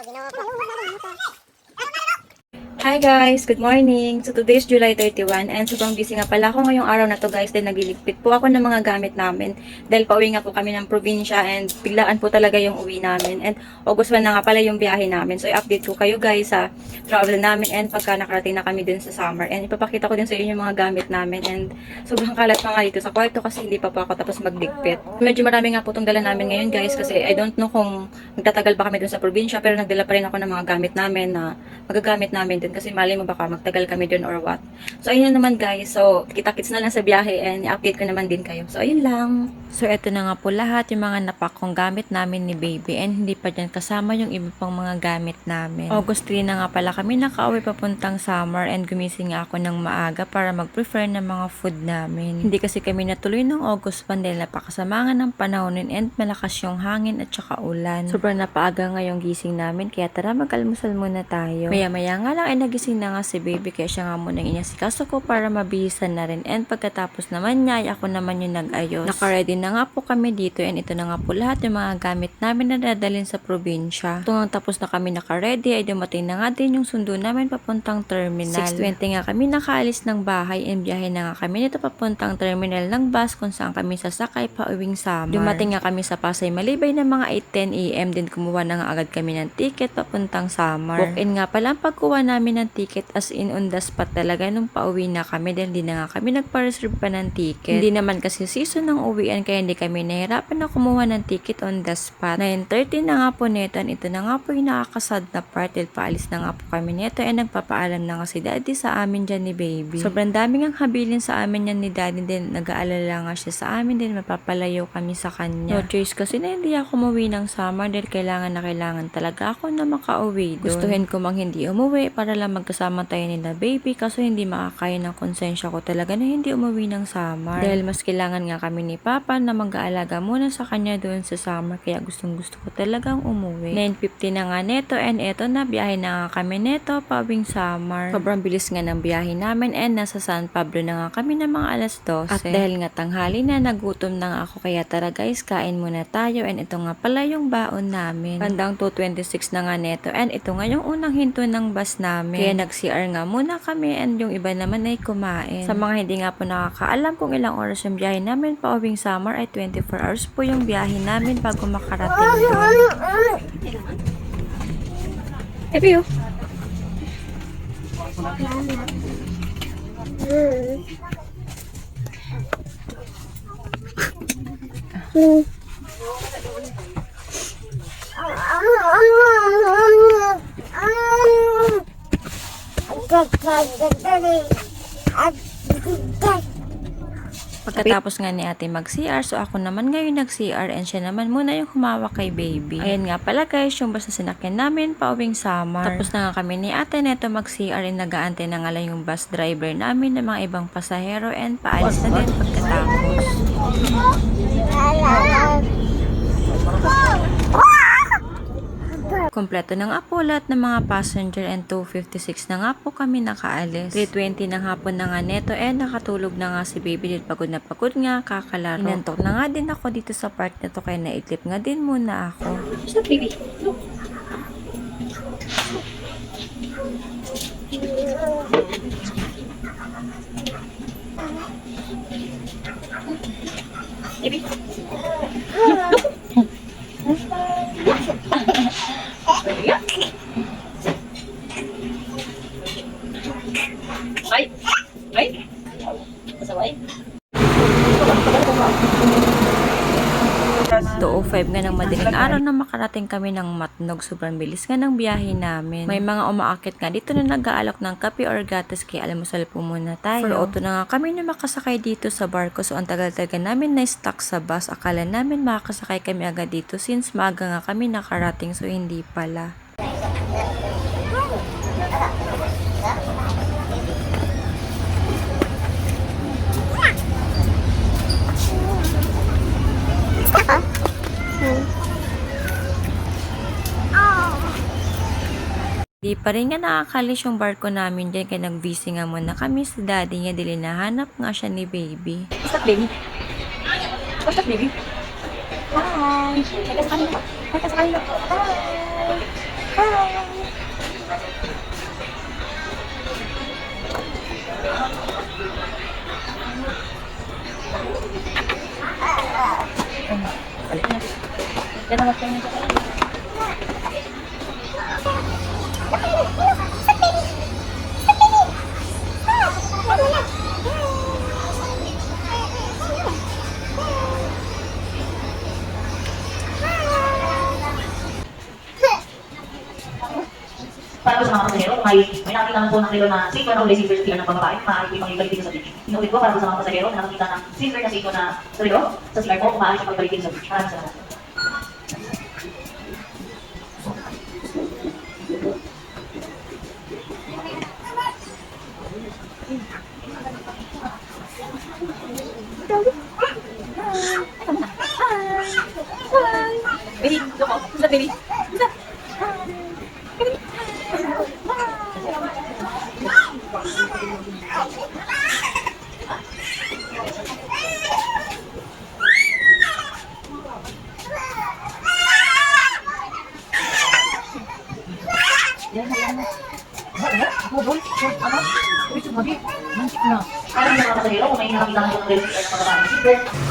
daw, ginawa ko. Hi guys! Good morning! So today is July 31 and sobrang busy nga pala ako ngayong araw na to guys dahil nagliligpit po ako ng mga gamit namin dahil pauwi nga po kami ng probinsya and biglaan po talaga yung uwi namin and August 1 na nga pala yung biyahe namin so i-update ko kayo guys sa travel namin and pagka nakarating na kami dun sa summer and ipapakita ko din sa inyo yung mga gamit namin and sobrang kalat pa nga dito sa kwarto kasi hindi pa po ako tapos magligpit. Medyo marami nga po itong dala namin ngayon guys kasi I don't know kung magtatagal pa kami dun sa probinsya pero nagdala pa rin ako ng mga gamit namin na magagamit namin dun kasi mali mo baka magtagal kami dun or what. So ayun na naman guys. So kita-kits na lang sa biyahe and i-update ko naman din kayo. So ayun lang. So, eto na nga po lahat yung mga napakong gamit namin ni baby and hindi pa dyan kasama yung iba pang mga gamit namin. August 3 na nga pala kami nakauwi papuntang summer and gumising nga ako ng maaga para mag-prefer ng mga food namin. Hindi kasi kami natuloy ng August 1 dahil napakasamangan ng panahon and malakas yung hangin at saka ulan. Sobrang napaaga nga yung gising namin kaya tara mag-almusal muna tayo. Maya-maya nga lang ay nagising na nga si baby kaya siya nga muna inasikaso ko para mabihisan na rin and pagkatapos naman niya ay ako naman yung nag-ayos. Naka-ready na nga po kami dito and ito na nga po lahat yung mga gamit namin na dadalhin sa probinsya. Tungang tapos na kami naka-ready ay dumating na nga din yung sundo namin papuntang terminal. 6.20 nga kami nakaalis ng bahay and biyahe na nga kami nito papuntang terminal ng bus kung saan kami sasakay pa uwing summer. Dumating nga kami sa Pasay Malibay ng mga 8.10 am din kumuha na nga agad kami ng ticket papuntang summer. Walk-in nga pala pagkuha namin ng ticket as in on the spot talaga nung pauwi na kami dahil di na nga kami nagpa-reserve pa ng ticket. Hindi naman kasi season ng uwian kaya hindi kami nahirapan na kumuha ng ticket on the spot. 9.30 na nga po neto ito na nga po yung nakakasad na part dahil paalis na nga po kami neto and nagpapaalam na nga si daddy sa amin dyan ni baby. Sobrang daming ang habilin sa amin yan ni daddy din nag-aalala nga siya sa amin din mapapalayo kami sa kanya. No choice kasi na hindi ako umuwi ng summer dahil kailangan na kailangan talaga ako na makauwi doon. Gustuhin ko mang hindi umuwi para lang magkasama tayo nila baby kaso hindi makakaya ng konsensya ko talaga na hindi umuwi ng summer. Dahil mas kailangan nga kami ni Papa na mag-aalaga muna sa kanya doon sa summer kaya gustong gusto ko talagang umuwi. 9.50 na nga neto and eto na biyahe na nga kami neto pawing summer. Sobrang bilis nga ng biyahe namin and nasa San Pablo na nga kami ng mga alas 12. At dahil nga tanghali na nagutom na nga ako kaya tara guys kain muna tayo and ito nga pala yung baon namin. Bandang 2.26 na nga neto and ito nga yung unang hinto ng bus namin. Kaya nag-CR nga muna kami and yung iba naman ay kumain. Sa mga hindi nga po nakakaalam kung ilang oras yung biyahe namin pa uwing summer ay 24 hours po yung biyahe namin bago makarating doon. Happy you. Pagkatapos nga ni ate mag-CR, so ako naman ngayon nag-CR and siya naman muna yung humawak kay baby. Ayan nga pala guys, yung bus na sinakyan namin pauwing summer. Tapos na nga kami ni ate neto mag-CR and nag-aantay na nga lang yung bus driver namin ng mga ibang pasahero and paalis na din pagkatapos. Kompleto na nga po lahat ng mga passenger and 256 na nga po kami nakaalis. 3.20 ng hapon na nga neto and nakatulog na nga si baby din pagod na pagod nga kakalaro. Inantok na nga din ako dito sa park na to kaya naitlip nga din muna ako. Stop baby. Baby. Ay! Ay! Masaway? 2.05 nga ng madaling araw na makarating kami ng Matnog. Sobrang bilis nga ng biyahe namin. May mga umaakit nga dito na nag-aalok ng kape or gatas kaya almusal po muna tayo. For auto na nga kami na makasakay dito sa barko so ang tagal-tagal namin na stuck sa bus. Akala namin makakasakay kami agad dito since maaga nga kami nakarating so hindi pala. Di pa rin nga nakakalis yung barko namin dyan kaya nag-busy nga muna kami sa daddy niya dili nahanap nga siya ni baby. What's up, baby? What's up, baby? Hi! Hi kanila. Hi ka sa kanila. Hi! Yan ang po sa mga pasahero, may, may nakita naman po ng relo na safer na uli safer sticker ng pambabae, maaari po pagbalik dito sa beach. Inuulit ko para po sa mga pasahero na nakita ng safer na safer na relo sa CR po, maaari siya pagbalik dito sa beach. Maraming salamat. Baby, loko. Sa baby. Para sa mga pasahero, kung may nakita naman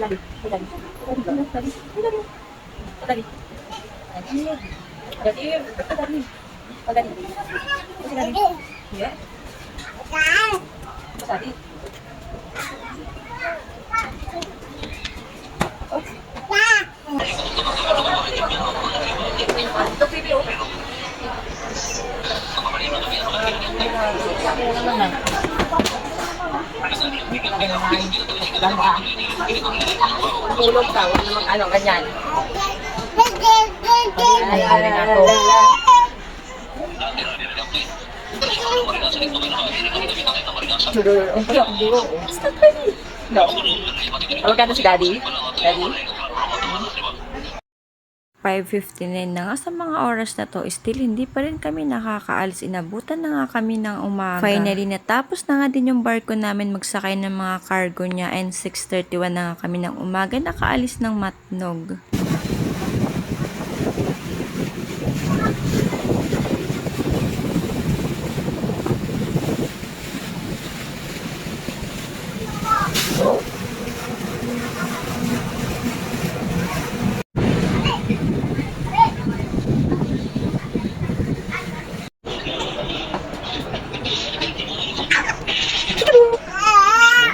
po ng relo sticker ng pambabae, safer, Dali, dali. Dali, dali. Dali. Dali. Tulog ka, huwag namang ano, ganyan. Ay, ay, to. No. Tawag ka na si Daddy? Daddy? 5.59 na nga sa mga oras na to, still hindi pa rin kami nakakaalis. Inabutan na nga kami ng umaga. Finally, natapos na nga din yung barko namin magsakay ng mga cargo niya and 6.31 na nga kami ng umaga nakaalis ng Matnog.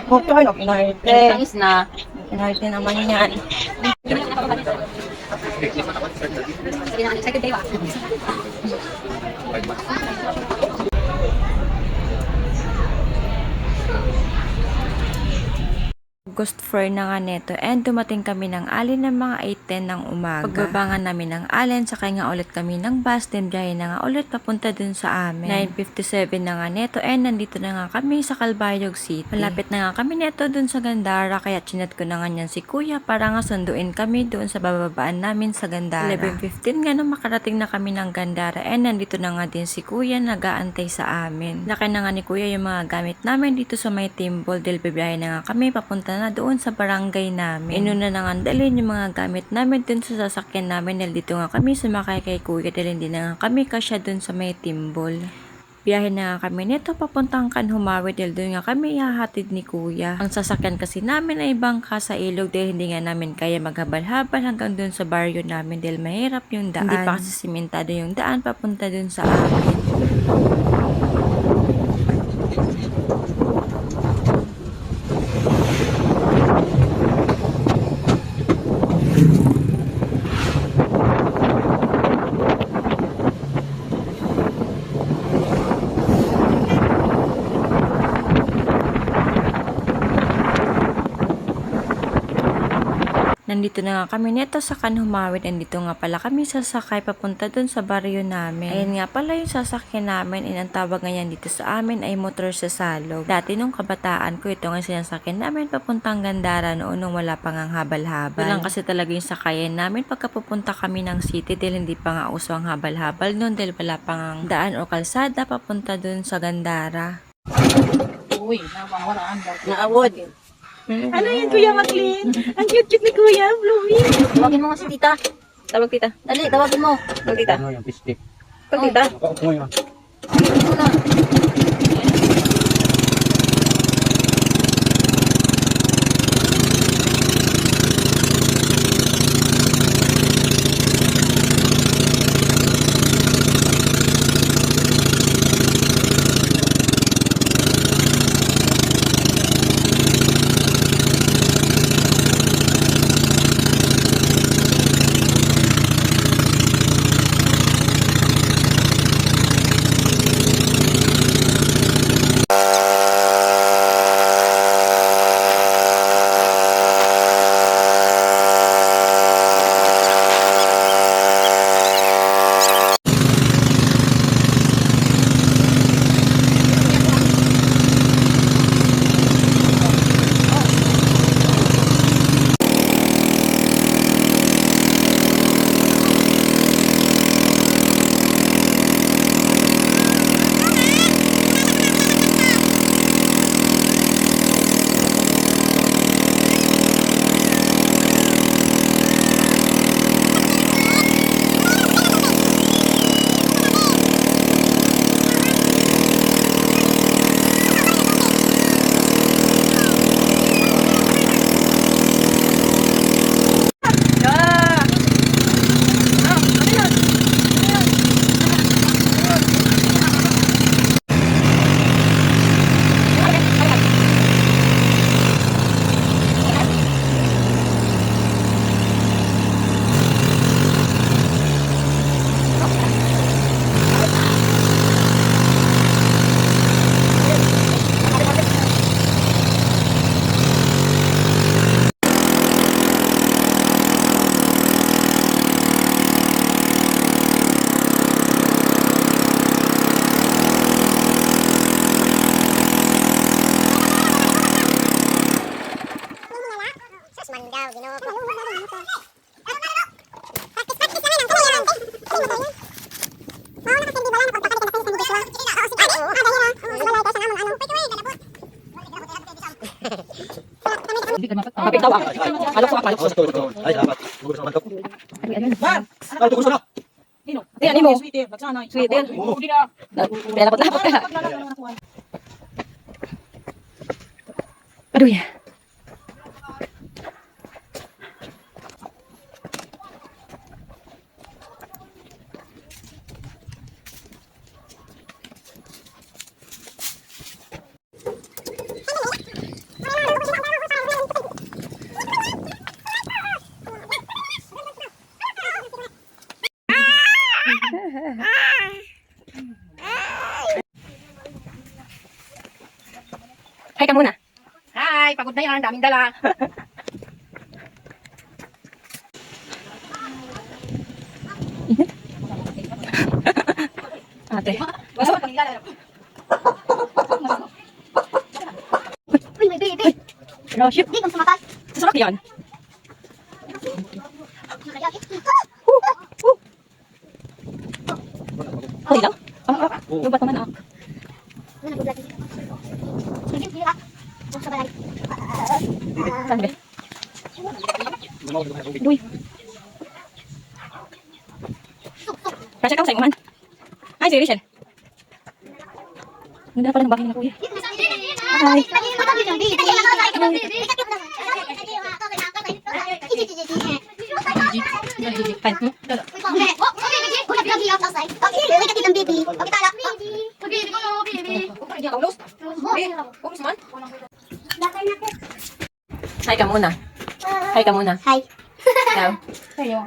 Okay, ano, pinarte. Tangis na. Pinarte naman yan. Second day ba? August 4 na nga neto and dumating kami ng alin ng mga 8.10 ng umaga. Pagbabangan namin ng alin, sakay nga ulit kami ng bus, then biyahe na nga ulit papunta dun sa amin. 9.57 na nga neto and nandito na nga kami sa Calbayog City. Malapit na nga kami neto dun sa Gandara kaya chinat ko na nga niyan si kuya para nga sunduin kami doon sa bababaan namin sa Gandara. 11.15 nga nung makarating na kami ng Gandara and nandito na nga din si kuya nagaantay sa amin. Laki na nga ni kuya yung mga gamit namin dito sa may timbol bibiyahe na nga kami papunta na doon sa barangay namin. Inuna na nga dalhin yung mga gamit namin dun sa sasakyan namin dahil dito nga kami sumakay kay kuya dahil hindi na nga kami kasya dun sa may timbol. Biyahe na nga kami nito papuntang Kanhumawe dahil doon nga kami ihahatid ni kuya. Ang sasakyan kasi namin ay bangka sa ilog dahil hindi nga namin kaya maghabal-habal hanggang doon sa baryo namin dahil mahirap yung daan. Hindi pa kasi simentado yung daan papunta doon sa amin. Nandito na nga kami neto sa Kanhumawit and dito nga pala kami sasakay papunta dun sa baryo namin. Ayun nga pala yung sasakyan namin and ang tawag ngayon dito sa amin ay motor sa salog. Dati nung kabataan ko ito nga sinasakyan namin papuntang Gandara noon nung wala pang ang habal-habal. Ito lang kasi talaga yung sakayan namin pagka pupunta kami ng city dahil hindi pa nga uso ang habal-habal noon dahil wala pang ang daan o kalsada papunta dun sa Gandara. Uy, nawawala ang Naawod. Ano yun, Kuya Maclean? Ang cute-cute ni Kuya, Bluey. Tawagin mo nga si tita. Tawag tita. Dali, tawagin mo. Tawag tita. Ano yung pistik? Tawag tita. Ako mo yun. Mandaw, Kapitawa. Alam ko akala ko. Ay, salamat. Tugon sa mantok. Ay, tugon sa na. Yan, ano mo? Sweet eh, bagsana. Sweet yan. Hindi na. Kaya lapot-lapot ka. Aduh ya. Hai ka muna. Hi, pagod na yan. Daming dala. Ate. Basta kanila. Uy, may baby. Roship. Di kang sumakay. Sarap yan. Hali lang. Ah, ah, ah. Yung ba't naman ah? Ano na gublat? Sige, sige ah. Sa balay. Ba? Uy. Kasi ka sa imuhan. Ay, si Rachel. Ganda pala ng bahay na kuya. Hi. Fine. Hi ka muna. Hi ka muna. Hi. Ikaw.